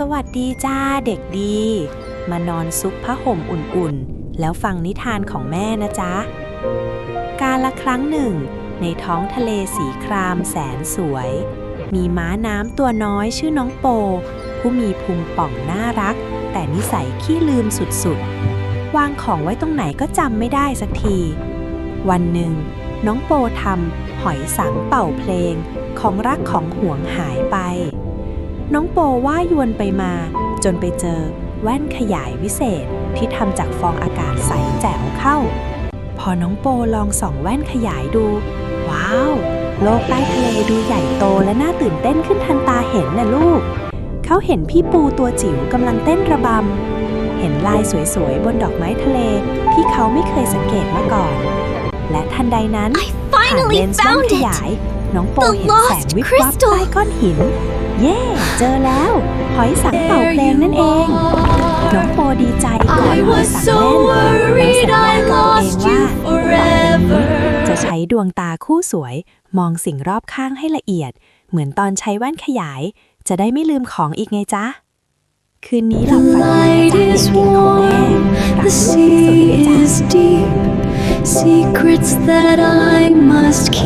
สวัสดีจ้าเด็กดี มานอนซุกผ้าห่มอุ่นๆ แล้วฟังนิทานของแม่นะจ๊ะ กาละครั้งหนึ่ง ในท้องทะเลสีครามแสนสวย มีม้าน้ำตัวน้อยชื่อน้องโป ผู้มีพุงป่องน่ารัก แต่นิสัยขี้ลืมสุดๆ วางของไว้ตรงไหนก็จำไม่ได้สักที วันหนึ่ง น้องโปทำหอยสังเป่าเพลงของรักของห่วงหายไป น้องโปว่ายวนไปมา จนไปเจอแว่นขยายวิเศษที่ทำจากฟองอากาศใสแจ๋วเข้า พอน้องโปลองส่องแว่นขยายดู ว้าว โลกใต้ทะเลดูใหญ่โตและน่าตื่นเต้นขึ้นทันตาเห็นนะลูก เขาเห็นพี่ปูตัวจิ๋วกำลังเต้นระบำ เห็นลายสวยๆ บนดอกไม้ทะเลที่เขาไม่เคยสังเกตมาก่อน และทันใดนั้น I ผ่านเล finally นส์แว่น found ข it! ยาย น้องโป The เห็นแสง lost วิบวับ crystal ใต้ก้อนหิน เย่เจอแล้ว หอยสังเป่าเพลงนั่นเอง น้องโปดีใจกอด I หอย was สัง so เล่นแล้ว worried สัญญา I กับตัวเอง lost ว่า you ต่อไปนี้ forever. จะใช้ดวงตาคู่สวย มองสิ่งรอบข้างให้ละเอียด เหมือนตอนใช้แว่นขยาย จะได้ไม่ลืมของอีกไงจ๊ะ คืนนี้หลับ The ฝันดีนะ light จ๊ะ is เด็กเก่งของแม่ warm, รัก the ลูกที่สุดเลย sea จ้ะ is deep. Secrets that I must keep.